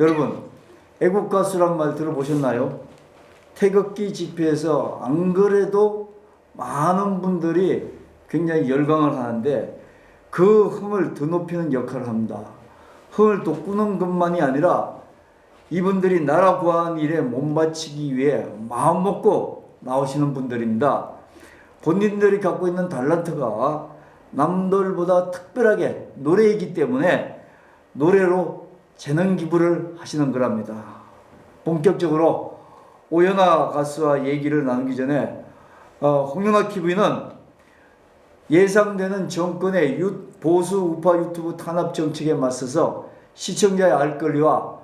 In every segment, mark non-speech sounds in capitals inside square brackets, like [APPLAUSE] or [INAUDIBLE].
여러분 애국 가수란 말 들어보셨나요? 태극기 집회에서 안 그래도 많은 분들이 굉장히 열광을 하는데 그 흥을 드높이는 역할을 합니다. 흥을 돋구는 것만이 아니라 이분들이 나라 구하는 일에 몸바치기 위해 마음 먹고 나오시는 분들입니다. 본인들이 갖고 있는 달란트가 남들보다 특별하게 노래이기 때문에 노래로 재능 기부를 하시는 거랍니다. 본격적으로 오연아 가수와 얘기를 나누기 전에 어, 홍연아 TV는 예상되는 정권의 유- 보수 우파 유튜브 탄압 정책에 맞서서 시청자의 알 권리와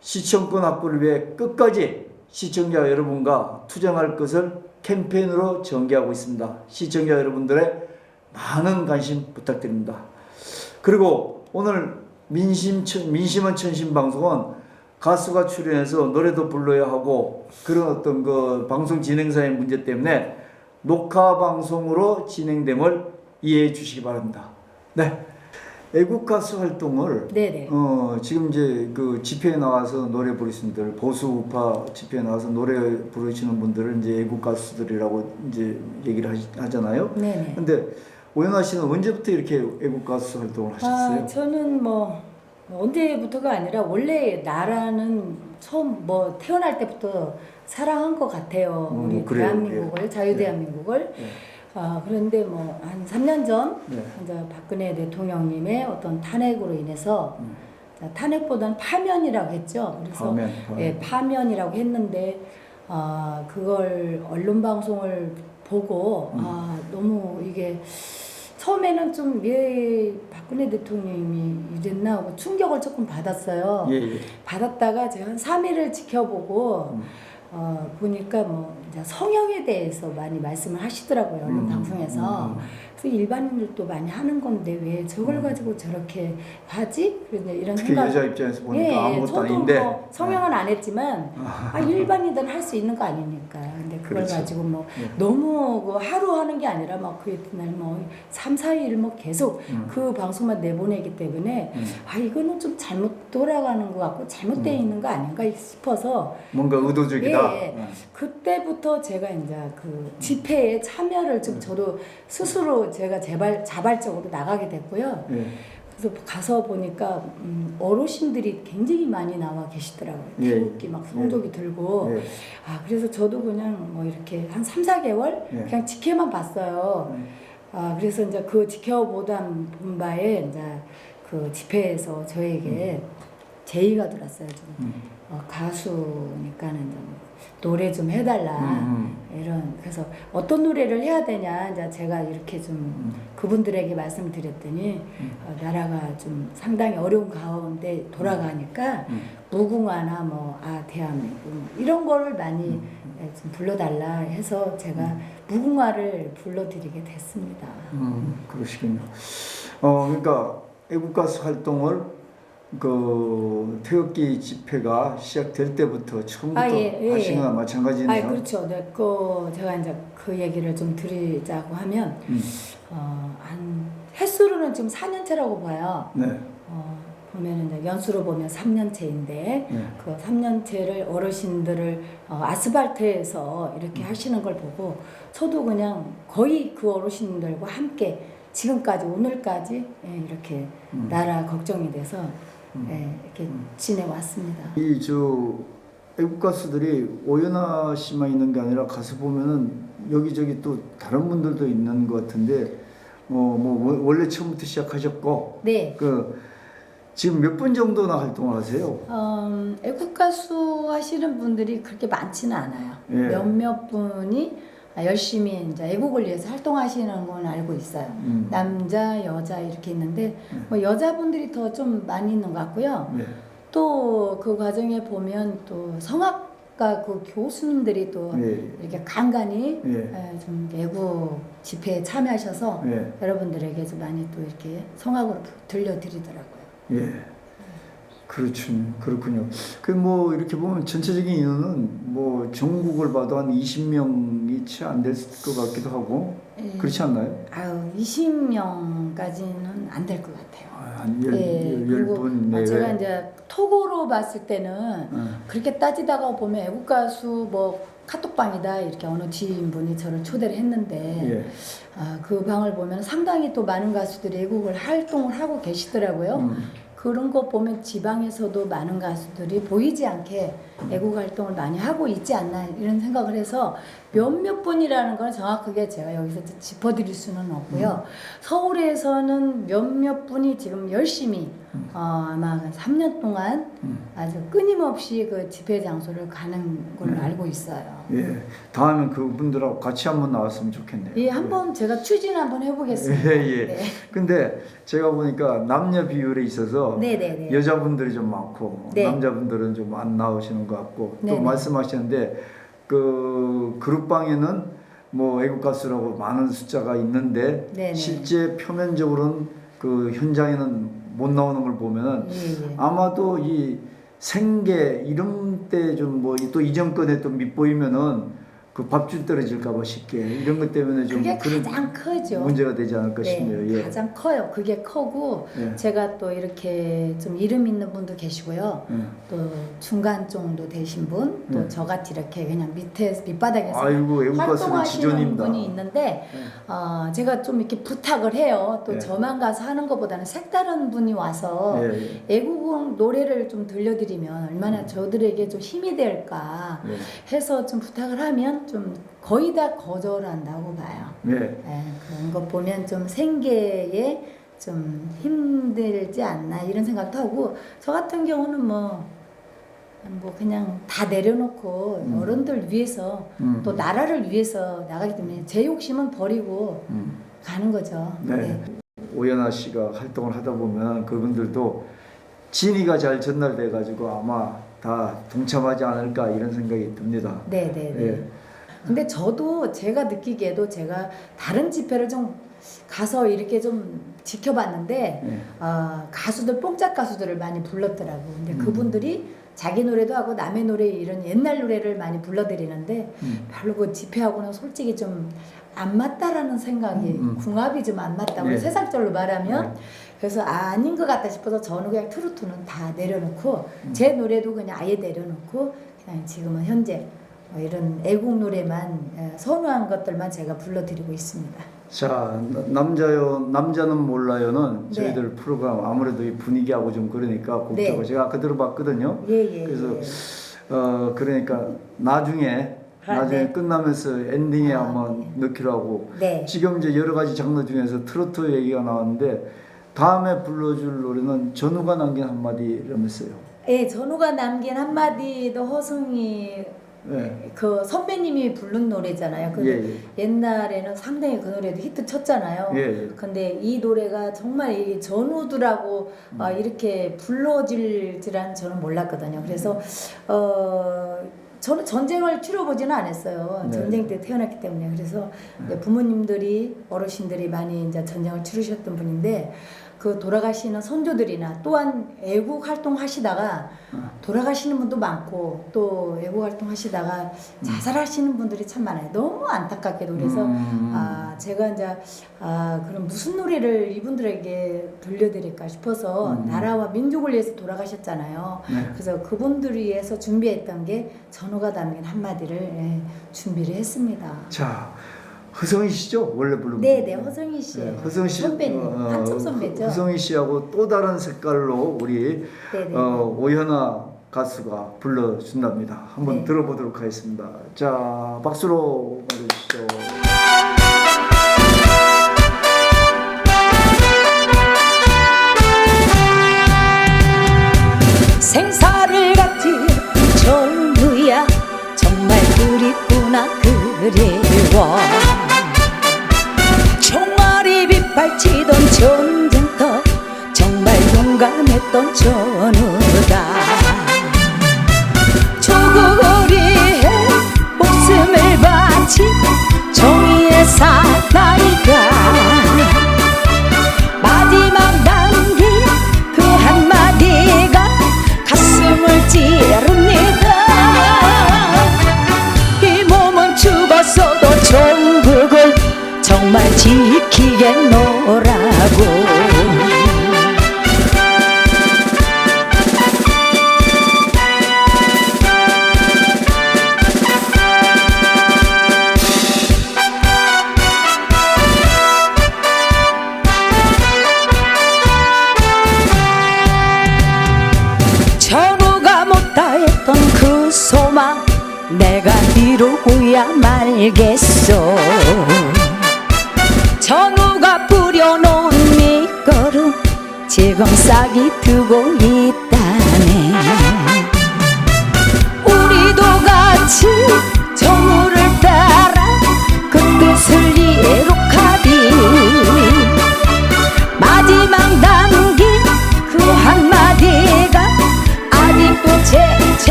시청권 확보를 위해 끝까지 시청자 여러분과 투쟁할 것을 캠페인으로 전개하고 있습니다. 시청자 여러분들의 많은 관심 부탁드립니다. 그리고 오늘 민심 천- 민심은 천심 방송은 가수가 출연해서 노래도 불러야 하고 그런 어떤 그 방송 진행사의 문제 때문에 녹화 방송으로 진행됨을 이해해 주시기 바랍니다. 네. 애국 가수 활동을 네네. 어 지금 이제 그 집회에 나와서 노래 부르시는 분들 보수 우파 집회에 나와서 노래 부르시는 분들을 이제 애국 가수들이라고 이제 얘기를 하시, 하잖아요. 네네. 근데 오연아 씨는 언제부터 이렇게 애국 가수 활동을 하셨어요? 아, 저는 뭐 언제부터가 아니라 원래 나라는 처음 뭐 태어날 때부터 사랑한 것 같아요. 음, 우리 그래요. 대한민국을 자유 대한민국을. 네. 아 그런데 뭐 한 3년 전 네. 이제 박근혜 대통령님의 어떤 탄핵으로 인해서 음. 자, 탄핵보다는 파면이라고 했죠. 그래서 파면, 파면. 예, 파면이라고 했는데 아 그걸 언론 방송을 보고 음. 아 너무 이게 처음에는 좀 왜 박근혜 대통령님이 이랬나 하고 충격을 조금 받았어요. 예, 예. 받았다가 제가 한 3일을 지켜보고 음. 어, 보니까 뭐 성형에 대해서 많이 말씀을 하시더라고요 언론 음, 방송에서 음, 음. 그래서 일반인들도 많이 하는 건데 왜 저걸 가지고 저렇게 하지? 이런 생각 여자 입장에서 보니까 예, 아무것도 저도 아닌데 뭐 성형은 안 했지만 아, [LAUGHS] 일반인들은 할 수 있는 거 아니니까. 근데 그걸 그렇죠. 가지고 뭐 예. 너무 그 하루 하는 게 아니라 막 그 이튿날 뭐 3, 4일 뭐 계속 음. 그 방송만 내보내기 때문에 음. 아 이거는 좀 잘못 돌아가는 것 같고 잘못되어 있는 거 아닌가 싶어서 뭔가 의도적이다. 예, 예. 그때부터 제가 이제 그 집회에 참여를 음. 좀 저도 스스로 제가 제발 자발적으로 나가게 됐고요. 예. 그래서 가서 보니까 음, 어르신들이 굉장히 많이 나와 계시더라고요. 예. 태극기 막 성조기 들고. 예. 아 그래서 저도 그냥 뭐 이렇게 한 3, 4개월 예. 그냥 지켜만 봤어요. 음. 아 그래서 이제 그 지켜보던 본 바에 이제 그 집회에서 저에게 제의가 들었어요. 좀 음. 어, 가수니까는 좀 노래 좀 해달라. 음, 이런 그래서 어떤 노래를 해야 되냐 이제 제가 이렇게 좀 음. 그분들에게 말씀드렸더니 어, 나라가 좀 상당히 어려운 가운데 돌아가니까 음. 무궁화나 뭐 아 대한민국 이런 거를 많이 음. 예, 좀 불러달라 해서 제가 무궁화를 불러드리게 됐습니다. 음, 그러시군요. 어, 그러니까 애국 가수 활동을 그 태극기 집회가 시작될 때부터 처음부터 아, 예, 예, 하신 거나 아 마찬가지네요. 그렇죠. 네, 그 제가 이제 그 얘기를 좀 드리자고 하면 음. 어, 한 횟수로는 지금 4년째라고 봐요. 네. 어, 보면 이제 연수로 보면 3년째인데 네. 그 3년째를 어르신들을 어, 아스팔트에서 이렇게 하시는 걸 보고 저도 그냥 거의 그 어르신들과 함께 지금까지 오늘까지 예, 이렇게 음. 나라 걱정이 돼서 음. 예, 이렇게 음. 지내왔습니다. 이 저 애국 가수들이 오연아 씨만 있는 게 아니라 가수 보면은 여기저기 또 다른 분들도 있는 것 같은데 어 뭐 원래 처음부터 시작하셨고 네. 그 지금 몇 분 정도나 활동을 하세요? 음, 애국 가수 하시는 분들이 그렇게 많지는 않아요. 예. 몇몇 분이 열심히 이제 애국을 위해서 활동하시는 건 알고 있어요. 음. 남자, 여자 이렇게 있는데 뭐 여자분들이 더 좀 많이 있는 것 같고요. 네. 또 그 과정에 보면 또 성악가 그 교수님들이 또 예. 이렇게 간간히 예. 에, 좀 애국 집회에 참여하셔서 예. 여러분들에게 좀 많이 또 이렇게 성악으로 들려드리더라고요. 예. 그렇죠. 그렇군요. 그 뭐 이렇게 보면 전체적인 인원은 뭐 전국을 봐도 한 20명이 채 안 될 것 같기도 하고 예. 그렇지 않나요? 아유 20명까지는 안 될 것 같아요. 아, 한 열, 예, 열, 그리고 아, 내외. 제가 이제 톡으로 봤을 때는 어. 그렇게 따지다가 보면 애국 가수 뭐 카톡방이다 이렇게 어느 지인분이 저를 초대를 했는데 예. 아, 그 방을 보면 상당히 또 많은 가수들이 애국을 활동을 하고 계시더라고요. 음. 그런 거 보면 지방에서도 많은 가수들이 보이지 않게 애국 활동을 많이 하고 있지 않나 이런 생각을 해서 몇몇 분이라는 걸 정확하게 제가 여기서 짚어드릴 수는 없고요. 서울에서는 몇몇 분이 지금 열심히 어, 아마 한 3년 동안 음. 아주 끊임없이 그 집회 장소를 가는 걸로 알고 있어요. 예. 다음엔 그분들하고 같이 한번 나왔으면 좋겠네요. 예, 한번 제가 추진 한번 해보겠습니다. 예, 예. 네. 근데 제가 보니까 남녀 비율에 있어서 네네네. 여자분들이 좀 많고 네. 남자분들은 좀 안 나오시는 것 같고 또 네네. 말씀하셨는데 그 그룹방에는 뭐 애국 가수라고 많은 숫자가 있는데 네네. 실제 표면적으로는 그 현장에는 못 나오는 걸 보면은 예, 예. 아마도 이 생계 이런 때 좀 뭐 또 이전권에 또 밑보이면은 그 밥줄 떨어질까봐 쉽게 이런 것 때문에 좀 그게 그런 가장 크죠. 문제가 되지 않을까 싶네요. 네, 예. 가장 커요. 그게 크고 예. 제가 또 이렇게 좀 이름 있는 분도 계시고요. 예. 또 중간 정도 되신 분, 또 네. 저같이 이렇게 그냥 밑에 밑바닥에서 아이고 애국 가수는 활동하시는 지존입니다. 분이 있는데 예. 어, 제가 좀 이렇게 부탁을 해요. 또 네. 저만 가서 하는 것보다는 색다른 분이 와서 예, 예. 애국 노래를 좀 들려드리면 얼마나 저들에게 좀 힘이 될까 예. 해서 좀 부탁을 하면 좀 거의 다 거절한다고 봐요. 예. 예, 그런 거 보면 좀 생계에 좀 힘들지 않나 이런 생각도 하고 저 같은 경우는 뭐, 뭐 그냥 다 내려놓고 음. 어른들 위해서 음. 또 나라를 위해서 나가기 때문에 제 욕심은 버리고 음. 가는 거죠. 네. 오연아 씨가 활동을 하다 보면 그분들도 진이가 잘 전달돼 가지고 아마 다 동참하지 않을까 이런 생각이 듭니다. 네, 네, 네. 예. 근데 저도 제가 느끼기에도 제가 다른 집회를 좀 가서 이렇게 좀 지켜봤는데 예. 어, 가수들 뽕짝 가수들을 많이 불렀더라고. 근데 음. 그분들이 자기 노래도 하고 남의 노래 이런 옛날 노래를 많이 불러드리는데 음. 별로 그 집회하고는 솔직히 좀 안 맞다라는 생각이 음, 음. 궁합이 좀 안 맞다. 우리 예. 세상적으로 말하면 네. 그래서 아닌 것 같다 싶어서 저는 그냥 트로트는 다 내려놓고 음. 제 노래도 그냥 아예 내려놓고 그냥 지금은 현재 뭐 이런 애국 노래만 예, 선호한 것들만 제가 불러드리고 있습니다. 자 나- 남자요 남자는 몰라요는 네. 저희들 프로그램 아무래도 이 분위기하고 좀 그러니까 곡자고 네. 제가 아까 들어봤거든요. 예 예. 그래서 어 그러니까 나중에 아, 나중에 네. 끝나면서 엔딩에 아, 한번 네. 넣기로 하고 네. 지금 이제 여러 가지 장르 중에서 트로트 얘기가 나왔는데 다음에 불러줄 노래는 전우가 남긴 한마디라면서요. 예, 전우가 남긴 한마디도 허승이 예. 그 선배님이 부른 노래잖아요. 예, 근데 예. 옛날에는 상당히 그 노래도 히트 쳤잖아요. 예, 예. 근데 이 노래가 정말 이 전우들하고 음. 아, 이렇게 불러질 줄은 저는 몰랐거든요. 그래서 어 저는 전쟁을 치러보지는 않았어요. 네. 전쟁 때 태어났기 때문에 그래서 이제 부모님들이 어르신들이 많이 이제 전쟁을 치르셨던 분인데 그 돌아가시는 선조들이나 또한 애국 활동 하시다가 어. 돌아가시는 분도 많고 또 애국 활동 하시다가 자살하시는 분들이 참 많아요. 너무 안타깝게도 그래서 음. 아 제가 이제 아 그럼 무슨 노래를 이분들에게 들려드릴까 싶어서 음. 나라와 민족을 위해서 돌아가셨잖아요. 네. 그래서 그분들을 위해서 준비했던 게 전우가 담긴 한마디를 예, 준비를 했습니다. 자 허성희 씨죠 원래 부른 네네 분. 허성희 씨 네, 허성희 씨 선배님 어, 한참 선배죠. 허성희 씨하고 또 다른 색깔로 우리 네네. 어, 오현아 가수가 불러준답니다. 한번 네. 들어보도록 하겠습니다. 자 박수로 맞으시죠. 생사를 같은 전우야 정말 그립구나 그리워 전쟁터 정말 용감했던 전우다 위해 목숨을 바친 정의의 사나이가 마지막 남긴 그 한마디가 가슴을 찌릅니다. 이 몸은 죽었어도 전국을 정말 지키겠노 가고 그 내가 이루고야 말겠어. 싹이 트고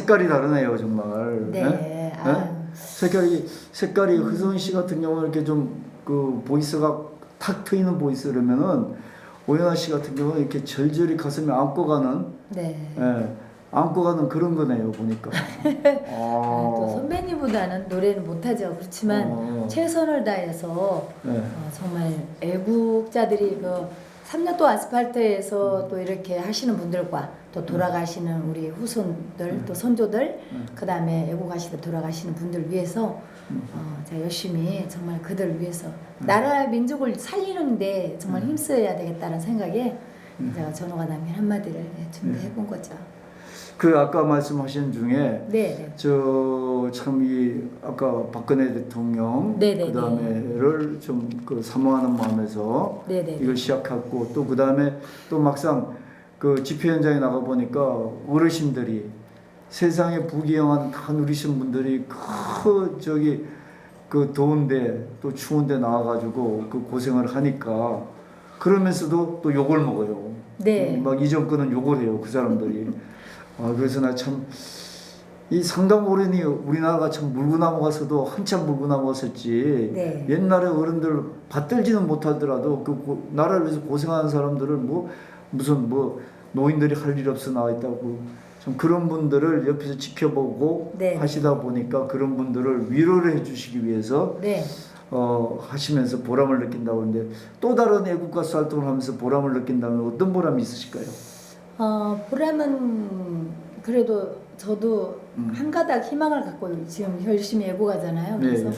색깔이 다르네요, 정말. 네. 네? 아유. 색깔이 색깔이 흐선 씨 같은 경우는 이렇게 좀 그 보이스가 탁 트이는 보이스라면은 오연아 씨 같은 경우는 이렇게 절절히 가슴에 안고 가는 네. 예, 안고 가는 그런 거네요, 보니까. 아, [LAUGHS] 아, 또 선배님보다는 노래는 못하죠. 그렇지만 어. 최선을 다해서 네. 어, 정말 애국자들이 그 3년 또 아스팔트에서 또 이렇게 하시는 분들과 또 돌아가시는 우리 후손들 또 선조들 그 다음에 애국하시다 돌아가시는 분들 위해서 어, 제가 열심히 정말 그들 위해서 나라 민족을 살리는데 정말 힘써야 되겠다는 생각에 제가 전호가 남긴 한마디를 예, 준비해 본 거죠. 그 아까 말씀하신 중에 네, 네. 저참 이 아까 박근혜 대통령 네네네. 그다음에를 좀 그 사모하는 마음에서 네, 네. 이걸 시작했고 또 그다음에 또 막상 그 집회 현장에 나가 보니까 어르신들이 세상에 부귀영한 다 누리신 분들이 그 저기 그 더운데 또 추운데 나와가지고 그 고생을 하니까 그러면서도 또 욕을 먹어요. 네. 막 이전 거는 욕을 해요 그 사람들이. 아 그래서 나 참 이 상당 오래니 우리나라가 참 물구나무 가서도 한참 물구나무 갔었지. 네. 옛날에 어른들 받들지는 못하더라도 그 고, 나라를 위해서 고생하는 사람들을 뭐 무슨 뭐 노인들이 할 일 없어 나와 있다고 좀 그런 분들을 옆에서 지켜보고 네. 하시다 보니까 그런 분들을 위로를 해주시기 위해서 네. 어, 하시면서 보람을 느낀다고 하는데 또 다른 애국가수 활동을 하면서 보람을 느낀다면 어떤 보람이 있으실까요? 어, 보람은 그래도 저도 음. 한 가닥 희망을 갖고 지금 열심히 애고가잖아요. 네. 그래서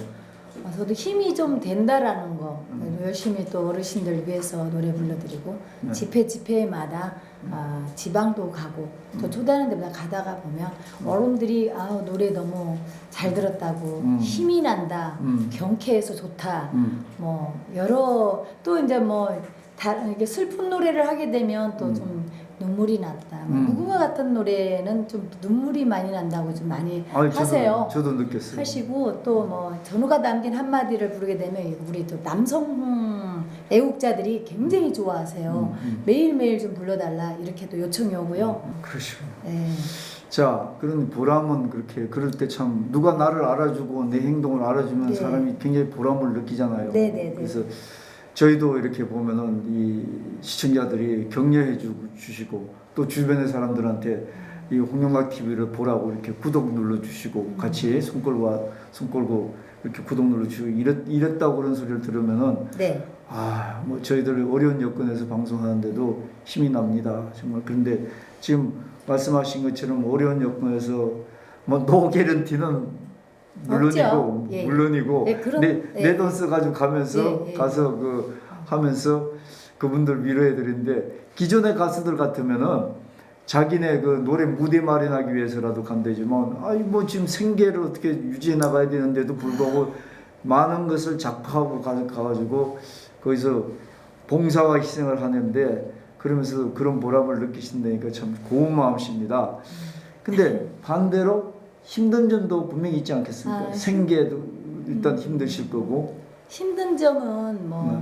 어, 저도 힘이 좀 된다라는 거 음. 열심히 또 어르신들 위해서 노래 불러드리고 네. 집회 집회마다 아, 지방도 가고 또 음. 초대하는 데마다 가다가 보면 어른들이 아 노래 너무 잘 들었다고 음. 힘이 난다 음. 경쾌해서 좋다 음. 뭐 여러 또 이제 뭐 다, 이게 슬픈 노래를 하게 되면 또 음. 좀 눈물이 났다. 뭐 음. 무궁화 같은 노래는 좀 눈물이 많이 난다고 좀 많이 아니, 하세요. 저도, 저도 느꼈어요. 하시고 또 뭐 전우가 남긴 한마디를 부르게 되면 우리 또 남성 애국자들이 굉장히 좋아하세요. 음, 음. 매일매일 좀 불러달라 이렇게 또 요청이 오고요. 그러시고. 네. 자, 그런 보람은 그렇게 그럴 때 참 누가 나를 알아주고 내 행동을 알아주면 네. 사람이 굉장히 보람을 느끼잖아요. 네, 네, 네. 그래서 저희도 이렇게 보면은 이 시청자들이 격려해 주- 주시고 또 주변의 사람들한테 이 홍영각 TV를 보라고 이렇게 구독 눌러 주시고 같이 손 걸고 손 걸고 이렇게 구독 눌러 주시고 이랬, 이랬다고 그런 소리를 들으면은 네. 아, 뭐 저희들 어려운 여건에서 방송하는데도 힘이 납니다. 정말 그런데 지금 말씀하신 것처럼 어려운 여건에서 뭐노 개런티는 물론이고 없죠. 예. 물론이고 네, 그런- 내 예. 내돈 써가지고 가면서 예, 예. 가서 그 하면서 그분들 위로해 드리는데 기존의 가수들 같으면은 자기네 그 노래 무대 마련하기 위해서라도 간대지만 아이 뭐 지금 생계를 어떻게 유지해 나가야 되는데도 불구하고 많은 것을 작파하고 가, 가가지고 거기서 봉사와 희생을 하는데 그러면서 그런 보람을 느끼신다니까 참 고운 마음이십니다. 근데 반대로 힘든 점도 분명히 있지 않겠습니까? 아, 생계도 일단 힘드실 거고. 힘든 점은 뭐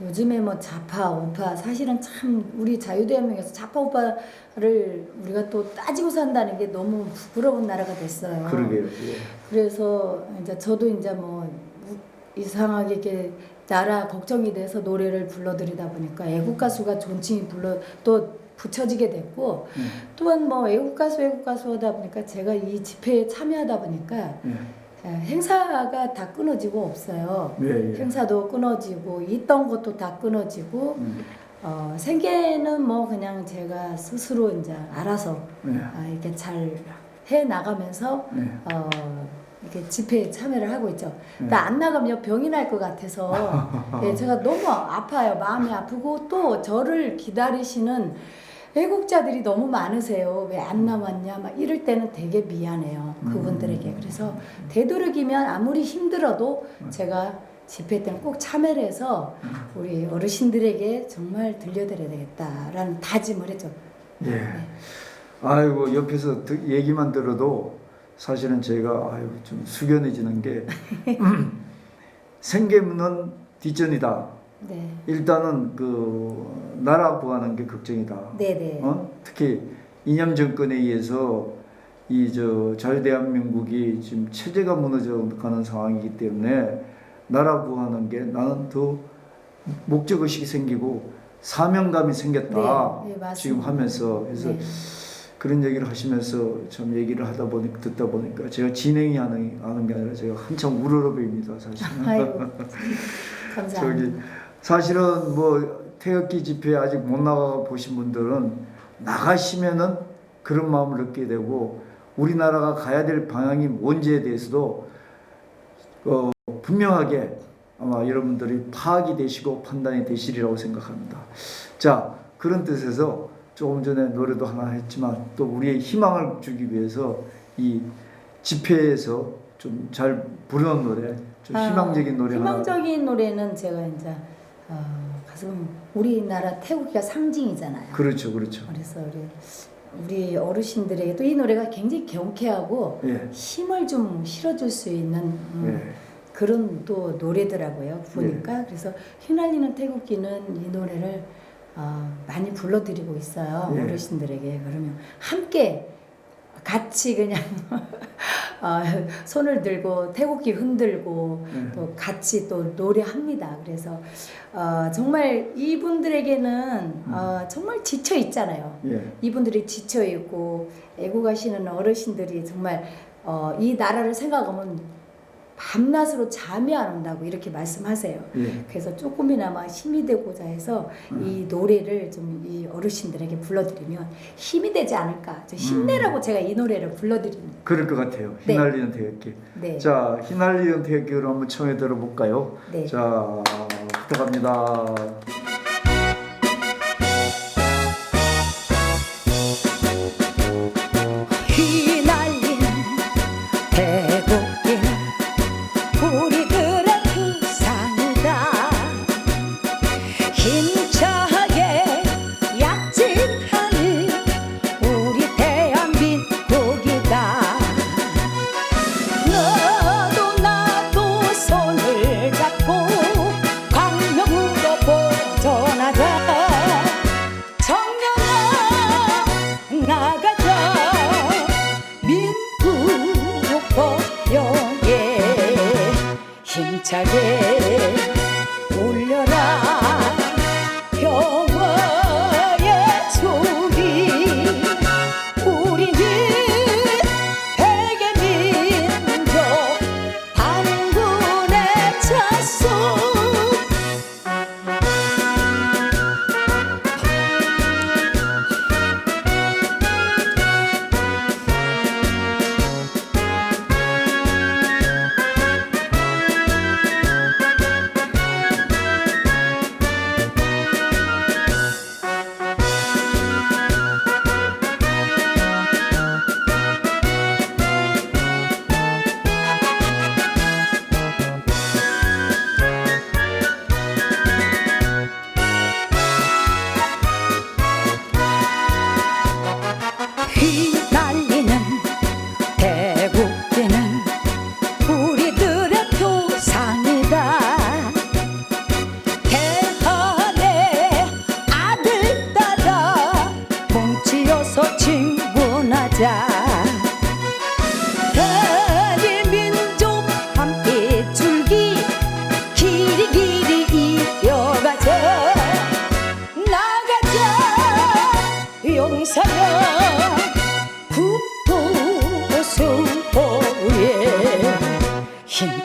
네. 요즘에 뭐 좌파 우파 사실은 참 우리 자유대한민국에서 좌파 우파를 우리가 또 따지고 산다는 게 너무 부끄러운 나라가 됐어요. 그러게요. 예. 그래서 이제 저도 이제 뭐 우- 이상하게 이렇게 나라 걱정이 돼서 노래를 불러드리다 보니까 애국 가수가 존칭이 불러 또 붙여지게 됐고 음. 또한 뭐 애국 가수 애국 가수 하다 보니까 제가 이 집회에 참여하다 보니까 예. 에, 행사가 다 끊어지고 없어요. 예, 예. 행사도 끊어지고 있던 것도 다 끊어지고 음. 어, 생계는 뭐 그냥 제가 스스로 이제 알아서 예. 아, 이렇게 잘 해 나가면서 네. 어, 이렇게 집회에 참여를 하고 있죠. 네. 나안 나가면 병이 날 것 같아서 [LAUGHS] 예, 제가 너무 아파요. 마음이 아프고 또 저를 기다리시는 애국자들이 너무 많으세요. 왜 안 남았냐? 막 이럴 때는 되게 미안해요. 그분들에게. 그래서 되도록이면 아무리 힘들어도 제가 집회 때는 꼭 참여를 해서 우리 어르신들에게 정말 들려드려야 되겠다라는 다짐을 했죠. 예. 아이고 옆에서 듣- 얘기만 들어도 사실은 제가 아유 좀 숙연해지는 게 [LAUGHS] 생계는 뒷전이다. 네. 일단은 그 나라 구하는 게 걱정이다. 네네. 어? 특히 이념 정권에 의해서 이저 자유대한민국이 지금 체제가 무너져 가는 상황이기 때문에 나라 구하는 게 나는 더 목적 의식이 생기고 사명감이 생겼다. 네, 네. 지금 하면서 그래서 네. 그런 얘기를 하시면서 참 얘기를 하다 보니 듣다 보니까 제가 진행이 하는 하는 게 아니라 제가 한참 우러러입니다 사실. 아이고 [LAUGHS] 감사합니다. 저기 사실은 뭐 태극기 집회 아직 못 나가 보신 분들은 나가시면은 그런 마음을 느끼게 되고 우리나라가 가야 될 방향이 뭔지에 대해서도 어, 분명하게 아마 여러분들이 파악이 되시고 판단이 되시리라고 생각합니다. 자 그런 뜻에서 조금 전에 노래도 하나 했지만 또 우리의 희망을 주기 위해서 이 집회에서 좀 잘 부르는 노래, 좀 아, 희망적인 노래 하나 희망적인 노래는 제가 이제 어, 가슴 우리나라 태국기가 상징이잖아요. 그렇죠, 그렇죠. 그래서 우리 우리 어르신들에게 또 이 노래가 굉장히 경쾌하고 예, 힘을 좀 실어줄 수 있는 음, 예, 그런 또 노래더라고요. 보니까 그래서 휘날리는 태국기는 이 노래를 어, 많이 불러드리고 있어요. 예. 어르신들에게 그러면 함께 같이 그냥 [LAUGHS] 어, 손을 들고 태국기 흔들고 예. 또 같이 또 노래합니다. 그래서 어, 정말 이분들에게는 어, 정말 지쳐 있잖아요. 예, 이분들이 지쳐 있고 애국하시는 어르신들이 정말 어, 이 나라를 생각하면 밤낮으로 잠이 안 온다고 이렇게 말씀하세요. 예. 그래서 조금이나마 힘이 되고자 해서 이 노래를 좀 이 어르신들에게 불러드리면 힘이 되지 않을까. 저 힘내라고 제가 이 노래를 불러드립니다. 그럴 것 같아요. 네. 휘날리는 태극기. 네. 자, 휘날리는 태극기로 한번 청해 들어볼까요? 네. 자, 부탁합니다. 우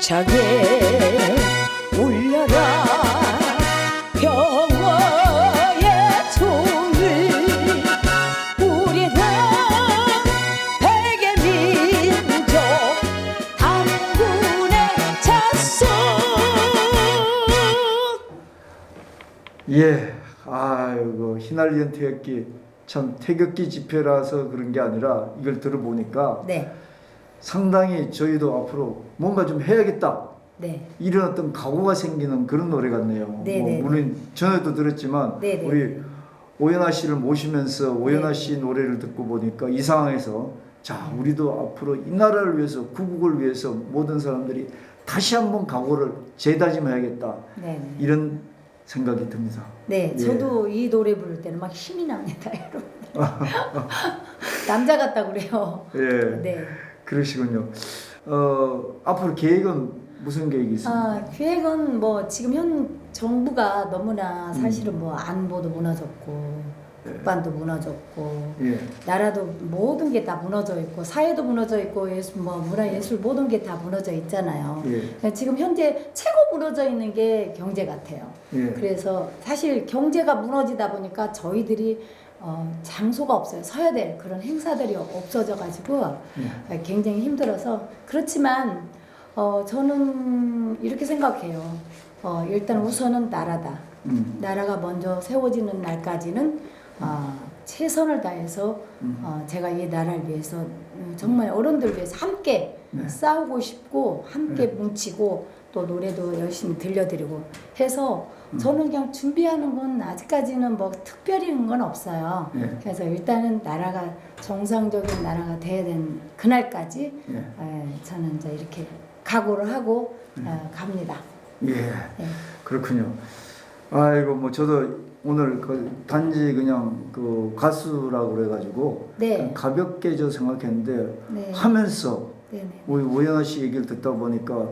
힘차게 울려라. 평화의 종을 우리는 백의 민족 단군의 자손 예 아이고 희날리는 태극기. 참 태극기 집회라서 그런 게 아니라 이걸 들어보니까 네. 상당히 저희도 앞으로 뭔가 좀 해야겠다 네, 이런 어떤 각오가 생기는 그런 노래 같네요. 네, 뭐 네, 물론 전에도 들었지만 네, 네. 우리 오연아 씨를 모시면서 오연아 네. 씨 노래를 듣고 보니까 이 상황에서 자 우리도 앞으로 이 나라를 위해서 구국을 위해서 모든 사람들이 다시 한번 각오를 재다짐해야겠다 네, 네. 이런 생각이 듭니다. 네, 예. 저도 이 노래 부를 때는 막 힘이 납니다, [LAUGHS] 여러분. [LAUGHS] 남자 같다 그래요. 예, 네. 그러시군요. 어 앞으로 계획은 무슨 계획이 있습니까? 아, 계획은 뭐 지금 현 정부가 너무나 사실은 뭐 안보도 무너졌고 네. 국반도 무너졌고 예, 나라도 모든 게 다 무너져 있고 사회도 무너져 있고 예술 뭐 문화 예술 모든 게 다 무너져 있잖아요. 예, 지금 현재 최고 무너져 있는 게 경제 같아요. 예, 그래서 사실 경제가 무너지다 보니까 저희들이 어, 장소가 없어요. 서야 될 그런 행사들이 없어져 가지고 예. 굉장히 힘들어서 그렇지만 어, 저는 이렇게 생각해요. 어, 일단 우선은 나라다. 음, 나라가 먼저 세워지는 날까지는 어, 최선을 다해서 음. 어, 제가 이 나라를 위해서 음, 정말 어른들 위해서 함께 네. 싸우고 싶고 함께 뭉치고 또 노래도 열심히 들려드리고 해서 음. 저는 그냥 준비하는 건 아직까지는 뭐 특별한 건 없어요. 예. 그래서 일단은 나라가 정상적인 나라가 돼야 되는 그날까지 예. 에, 저는 이제 이렇게 각오를 하고 음. 어, 갑니다. 예. 네. 그렇군요. 아이고 뭐 저도 오늘 그 단지 그냥 그 가수라고 그래가지고 네. 가볍게 저 생각했는데 네. 하면서 네네. 우리 오연아 씨 얘기를 듣다 보니까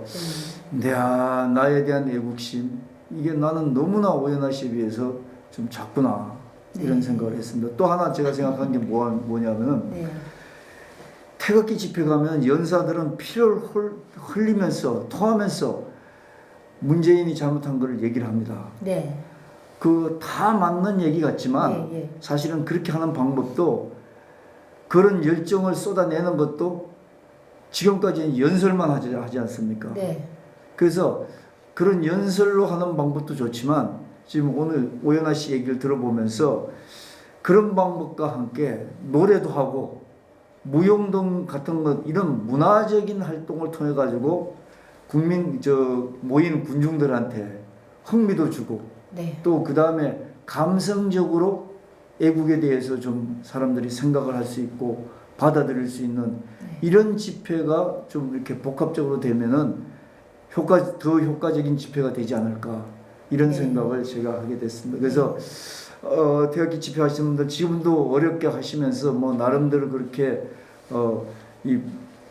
네. 야 나에 대한 애국심 이게 나는 너무나 오연아 씨에 비해서 좀 작구나 이런 네. 생각을 했습니다. 또 하나 제가 생각한 게 뭐, 뭐냐면은 네. 태극기 집회 가면 연사들은 피를 흘- 흘리면서 토하면서 문재인이 잘못한 걸 얘기를 합니다. 네. 그 다 맞는 얘기 같지만 예, 예. 사실은 그렇게 하는 방법도 그런 열정을 쏟아내는 것도 지금까지는 연설만 하지, 하지 않습니까? 네. 그래서 그런 연설로 하는 방법도 좋지만 지금 오늘 오연아 씨 얘기를 들어보면서 그런 방법과 함께 노래도 하고 무용등 같은 것 이런 문화적인 활동을 통해 가지고 국민 저 모인 군중들한테 흥미도 주고 네. 또 그 다음에 감성적으로 애국에 대해서 좀 사람들이 생각을 할 수 있고 받아들일 수 있는 네. 이런 집회가 좀 이렇게 복합적으로 되면은 효과 더 효과적인 집회가 되지 않을까 이런 네. 생각을 제가 하게 됐습니다. 그래서 어, 태극기 집회 하시는 분들 지금도 어렵게 하시면서 뭐 나름대로 그렇게 어, 이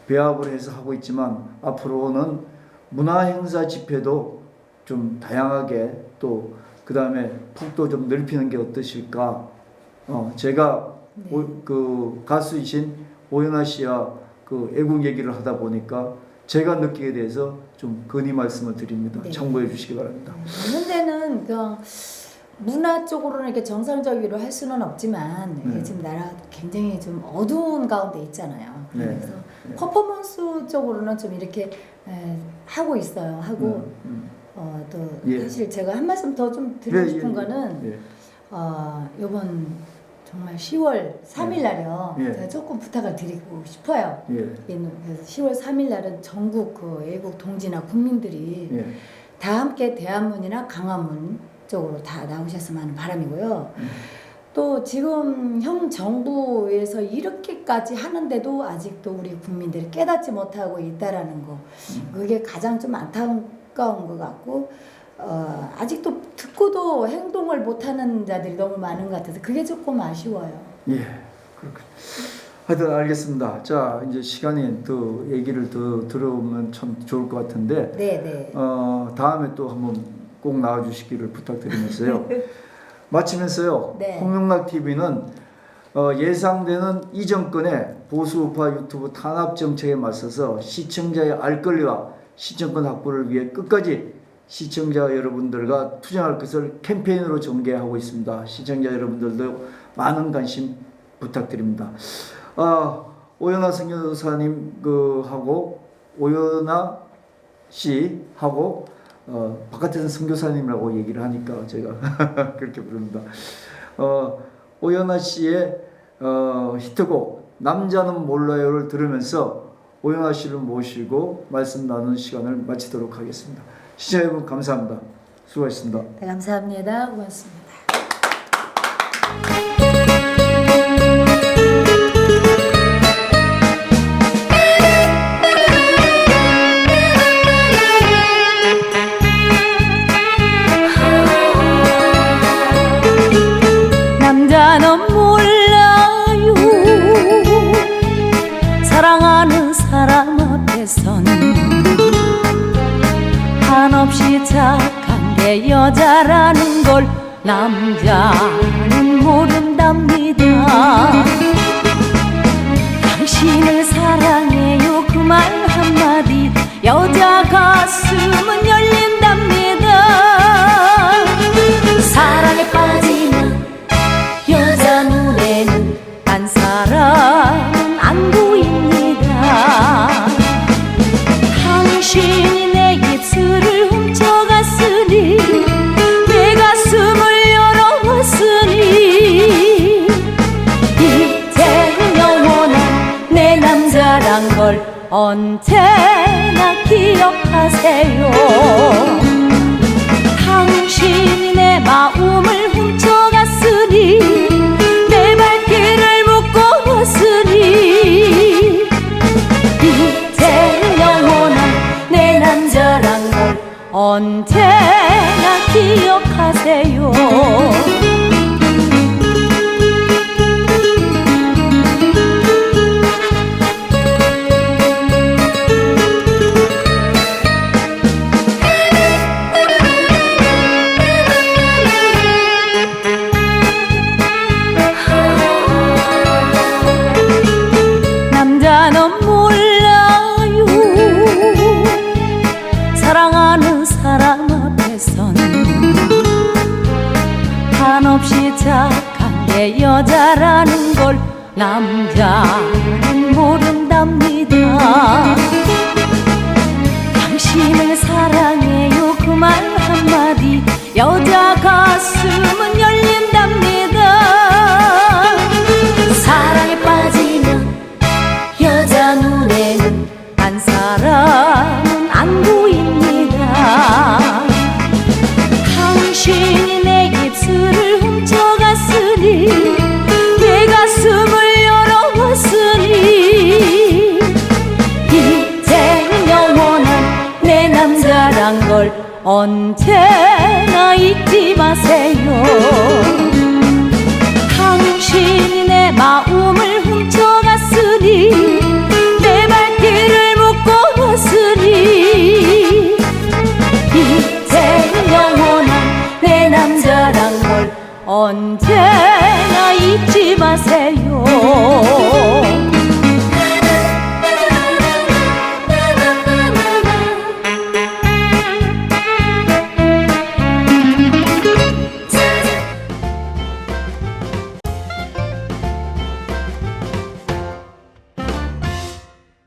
배합을 해서 하고 있지만 앞으로는 문화 행사 집회도 좀 다양하게 또 그 다음에 폭도 좀 넓히는 게 어떠실까? 어, 제가 네. 오, 그 가수이신 오연아 씨와 그 애국 얘기를 하다 보니까 제가 느끼게 돼서 좀 건의 말씀을 드립니다. 네. 참고해 주시기 바랍니다. 현대는 그냥 문화 쪽으로는 이렇게 정상적으로 할 수는 없지만 네. 지금 나라 굉장히 좀 어두운 가운데 있잖아요. 네. 그래서 네. 퍼포먼스 쪽으로는 좀 이렇게 에, 하고 있어요. 하고 음, 음. 어, 또 예. 사실 제가 한 말씀 더 좀 드리고 예, 싶은 예, 거는 예. 어, 이번 정말 10월 3일 날이요. 예. 제가 조금 부탁을 드리고 싶어요. 예. 예, 그래서 10월 3일 날은 전국 그 애국 동지나 국민들이 예. 다 함께 대한문이나 강화문 쪽으로 다 나오셨으면 하는 바람이고요. 음. 또 지금 현 정부에서 이렇게까지 하는데도 아직도 우리 국민들이 깨닫지 못하고 있다라는 거 음. 그게 가장 좀 안타까운 것 같고 어, 아직도 듣고도 행동을 못하는 자들이 너무 많은 것 같아서 그게 조금 아쉬워요. 예. 그렇군. 하여튼 알겠습니다. 자, 이제 시간이 더 얘기를 더 들어보면 참 좋을 것 같은데 네, 네. 어, 다음에 또 한번 꼭 나와 주시기를 부탁드리면서요. [LAUGHS] 마치면서요. 네. 홍명락 TV는 어, 예상되는 이 정권의 보수 우파 유튜브 탄압 정책에 맞서서 시청자의 알 권리와 시청권 확보를 위해 끝까지 시청자 여러분들과 투쟁할 것을 캠페인으로 전개하고 있습니다. 시청자 여러분들도 많은 관심 부탁드립니다. 아, 오연아 선교사님 그 하고 오연아 씨 하고 어, 바깥에서 선교사님이라고 얘기를 하니까 제가 [LAUGHS] 그렇게 부릅니다. 어, 오연아 씨의 어, 히트곡 남자는 몰라요를 들으면서 오영아 씨를 모시고 말씀 나누는 시간을 마치도록 하겠습니다. 시청자 여러분 감사합니다. 수고하셨습니다. 네, 감사합니다. 고맙습니다. 남자는 모른답니다. 당신을 사랑해